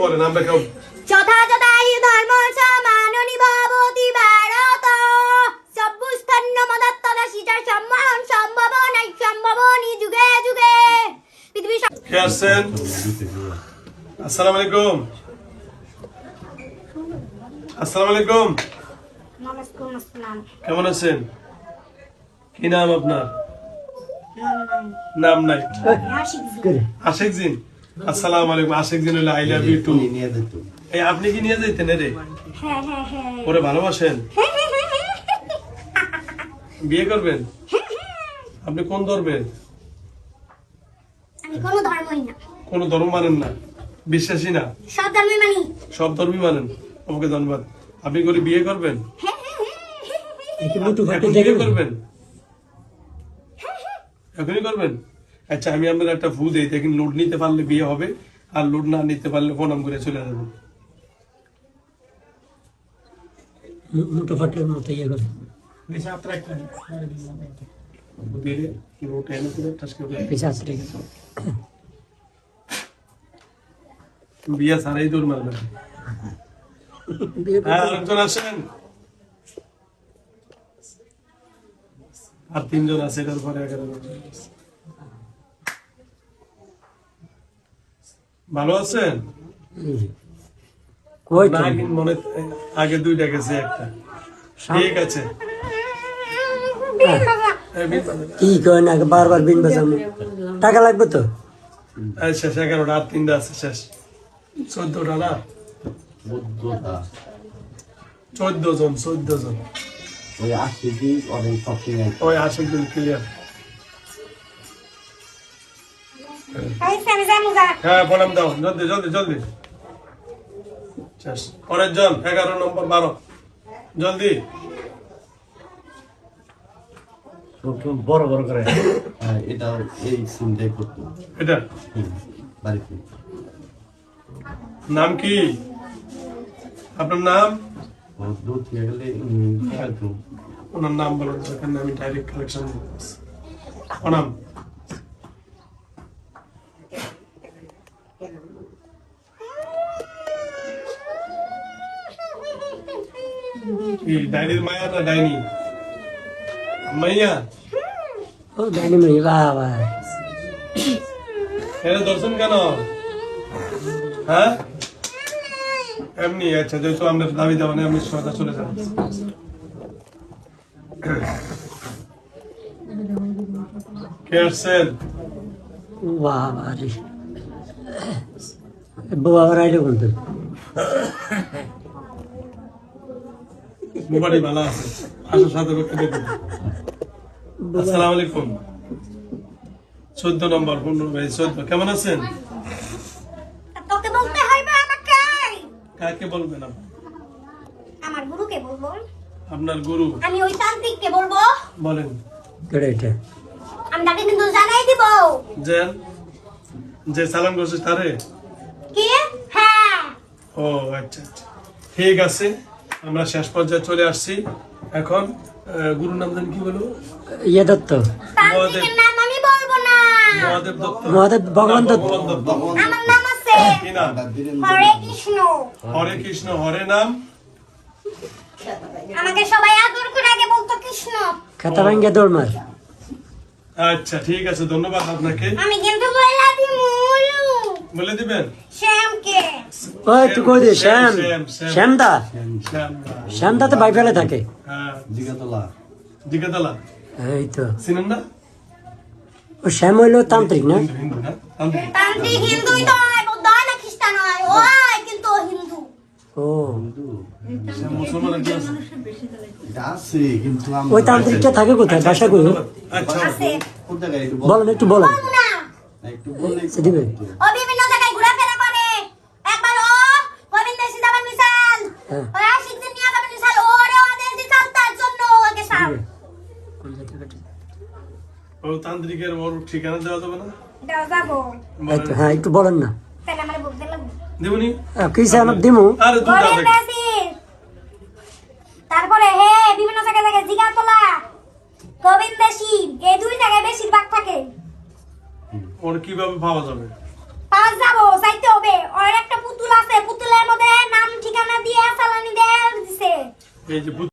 বলেন আমরা কেউ যথাযথাই ধর্ম সমাননি ভবতি ভারত। সব্যস্থান্য মদত্তদা সীতার সম্মান সম্ভব নাই সম্ভব নি যুগে যুগে। পৃথিবী কে আসছেন? আসসালামু আলাইকুম। আসসালামু আলাইকুম। কেমন আছেন? কি নাম আপনার? নাম নাই। আশেক জিন। আসসালামু আলাইকুম আশেক জিন আই লাভ ইউ টু এই আপনি কি নিয়ে যাইতেন রে? হ্যাঁ হ্যাঁ হ্যাঁ ওরে ভালোবাসেন। বিয়ে করবেন? আপনি কোন ধর্মের? কোনো কোন ধর্ম মানেন না। বিশ্বাসী না। সব ধর্মই মানি। সব ধর্মই মানেন। আমাকে ধন্যবাদ। আপনি করে বিয়ে করবেন? বিয়ে করবেন? এখনই করবেন? আচ্ছা আমি আপনার একটা ভু দিই দেখেন লোড নিতে পারলে বিয়ে হবে আর লোড না নিতে পারলে প্রণাম করে চলে মতো ইয়ে করে বিয়ে দৌড় মারবেন হ্যাঁ আরেকজন আসেন। আর তিনজন আছে এটার পরে এগারো ভালো আছেন? মনে আগে দুইটা গেছে একটা। ঠিক আছে। বাজার। কি কয় না বারবার বিন বাজাম টাকা লাগবে তো? শেষ এগারোটা আর তিনটা আছে শেষ। চোদ্দটা না? চোদ্দ জন চোদ্দ জন ওই আসছি অনেক ওই আশিক দিন ক্লিয়ার হ্যাঁ প্রণাম দাও। জলদি জলদি জলদি। পরের জন এগারো নম্বর বারো। জলদি। বড় বড় করে। হ্যাঁ এই সিনটাই করতো এটা? বাড়িতে। নাম কি? আপনার নাম? ওনার নাম বলুন সেখানে আমি ডাইরেক্ট কালেকশন প্রণাম। কি ডাইনির মায়া না ডাইনি? মাইয়া। ও জানি মই বাবা এর দর্শন কেন? হ্যাঁ? এমনি আচ্ছা যেহেতু আমরা দাবি দেওয়া নেই আমি সদা চলে যাব কে আসছেন? বাবা রে। বউ আবার আইলে বলতো মোবাইল ভালো আছে। আসার সাথে আসসালামু আলাইকুম। চোদ্দ নম্বর পনেরো ভাই চোদ্দ। কেমন আছেন? তোকে বলতে হইবে আমাকে। কাকে বলবেন আমার গুরুকে বলব। আপনার গুরু। আমি ওই তান্ত্রিককে বলব। বলেন। কেডা এটা আমি তাকে কিন্তু জানাই দিব। যে যে সালাম করছে তারে? কি? হ্যাঁ। ও আচ্ছা আচ্ছা। ঠিক আছে। আমরা শেষ পর্যায়ে চলে আসছি। এখন গুরুর নাম জানি কি বলব? ইয়ে দত্ত। মহাদেব। দত্ত। মহাদেব ভগবান দত্ত। হরে কৃষ্ণ। হরে কৃষ্ণ। হরে নাম? আমাকে সবাই আদর করে আগে বলতো কৃষ্ণ। খাতা ভাঙ্গে দৌড় মার আচ্ছা ঠিক আছে ধন্যবাদ আপনাকে। আমি কিন্তু বললা দিমুলু বলে দিবেন? শ্যামকে। ও একটু কই দে শ্যাম। শ্যাম, শ্যাম। শ্যামদা শ্যামদা তো বাই ফেলে থাকে? হ্যাঁ। এই তো। ও শ্যাম হইল তান্ত্রিক না? ওই ও ওই তান্ত্রিকটা থাকে কোথায়? বাসা কই? আচ্ছা আছে। কোন জায়গায় একটু বল। বলেন একটু বলেন বলব না একটু বললে সে দিবে ও বিভিন্ন জায়গায় ঘোরাফেরা করে একবার ও গোবিন্দ সিদাবান মিসাল হ্যাঁ। ওই আশিক দিন নিয়ে যাবেন মিসাল ওরে ওদের দিসাল তার জন্য ওকে সাল ও তান্ত্রিকের ওর ঠিকানা দেওয়া যাবে না? দাও যাব। হ্যাঁ একটু বলেন না। তাহলে আমার বলতে লাগবে। দেবনি? কি স্যার দিমু? আরে দুটা গোবিন্দ তারপরে হে বিভিন্ন জায়গায় জায়গায় জিগাতলা। গোবিন্দ শিব এই দুই জায়গায় বেশিরভাগ থাকে। ওর কীভাবে পাওয়া যাবে? পাঁচ যাব চাইতে হবে। ওর একটা পুতুল Kika na é falando dela, de ser.